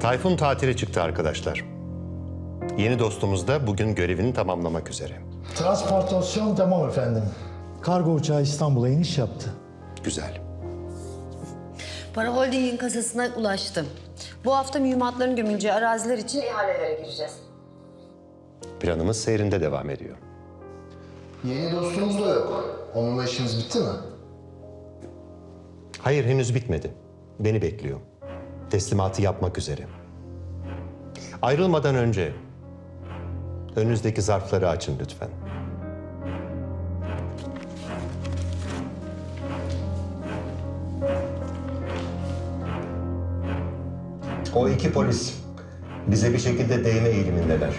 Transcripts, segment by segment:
Tayfun tatile çıktı arkadaşlar. Yeni dostumuz da bugün görevini tamamlamak üzere. Transportasyon tamam efendim. Kargo uçağı İstanbul'a iniş yaptı. Güzel. Para Holding'in kasasına ulaştım. Bu hafta mühimmatların gömüleceği araziler için ihalelere gireceğiz. Planımız seyrinde devam ediyor. Yeni dostumuz da yok. Onunla işiniz bitti mi? Hayır henüz bitmedi. Beni bekliyor. Teslimatı yapmak üzere. Ayrılmadan önce önünüzdeki zarfları açın lütfen. O iki polis bize bir şekilde değme eğilimindeler.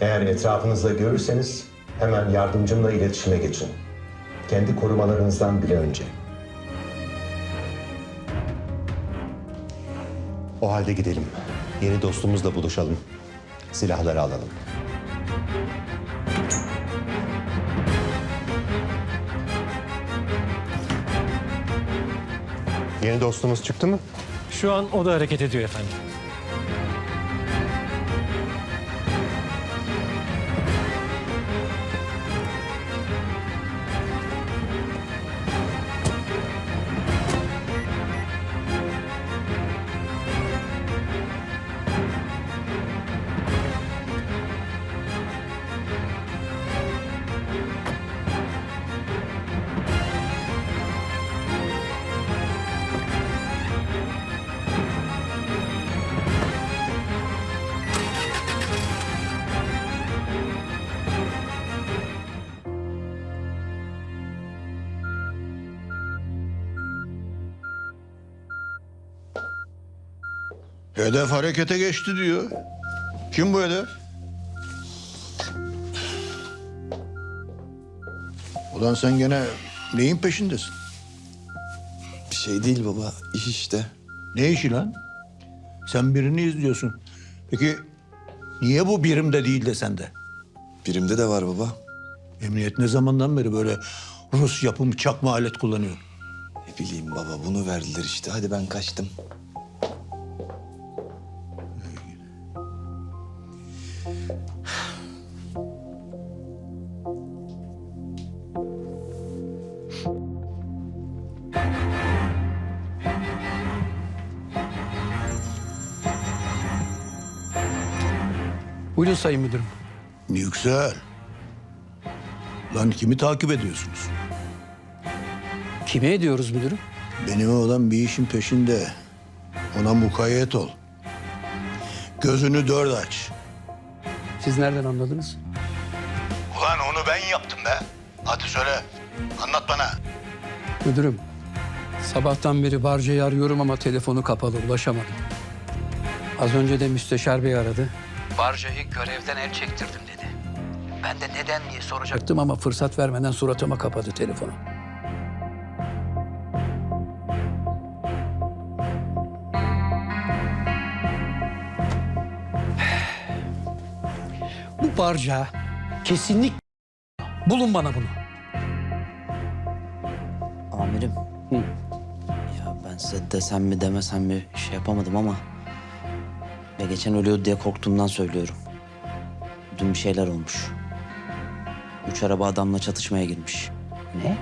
Eğer etrafınızda görürseniz hemen yardımcımla iletişime geçin. Kendi korumalarınızdan bile önce. O halde gidelim. Yeni dostumuzla buluşalım. Silahları alalım. Yeni dostumuz çıktı mı? Şu an o da hareket ediyor efendim. Hedef harekete geçti diyor. Kim bu hedef? Ulan sen gene neyin peşindesin? Bir şey değil baba, iş işte. Ne işi lan? Sen birini izliyorsun. Peki niye bu birimde değil de sende? Birimde de var baba. Emniyet ne zamandan beri böyle Rus yapımı çakma alet kullanıyor? Ne bileyim baba, bunu verdiler işte. Hadi ben kaçtım. Buyurun Sayın Müdürüm. Yüksel. Lan kimi takip ediyorsunuz? Kime ediyoruz müdürüm? Benim oğlan bir işin peşinde. Ona mukayyet ol. Gözünü dört aç. Siz nereden anladınız? Ulan onu ben yaptım be. Hadi söyle. Anlat bana. Müdürüm, sabahtan beri Barca'yı arıyorum ama telefonu kapalı, ulaşamadım. Az önce de müsteşar bey aradı. Barca'yı görevden el çektirdim dedi. Ben de neden diye soracaktım ama fırsat vermeden suratıma kapadı telefonu. Bu Barca kesinlik bulun bana bunu. Amirim. Ya ben size desem mi demesem mi şey yapamadım ama... Ve geçen ölüyordu diye korktuğumdan söylüyorum. Dün bir şeyler olmuş. Üç araba adamla çatışmaya girmiş. Ne?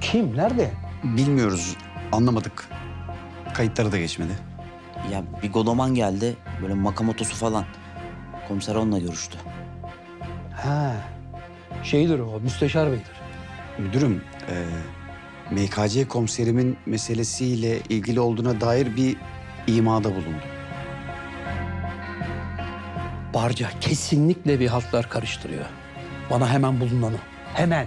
Kim? Nerede? Bilmiyoruz, anlamadık. Kayıtları da geçmedi. Ya bir goloman geldi. Böyle makamotosu falan. Komiser onunla görüştü. Ha. Şeydir o, müsteşar beydir. Müdürüm, e, MKC komiserimin meselesiyle ilgili olduğuna dair bir imada bulundu. Barca kesinlikle bir haltlar karıştırıyor. Bana hemen bulun onu. Hemen.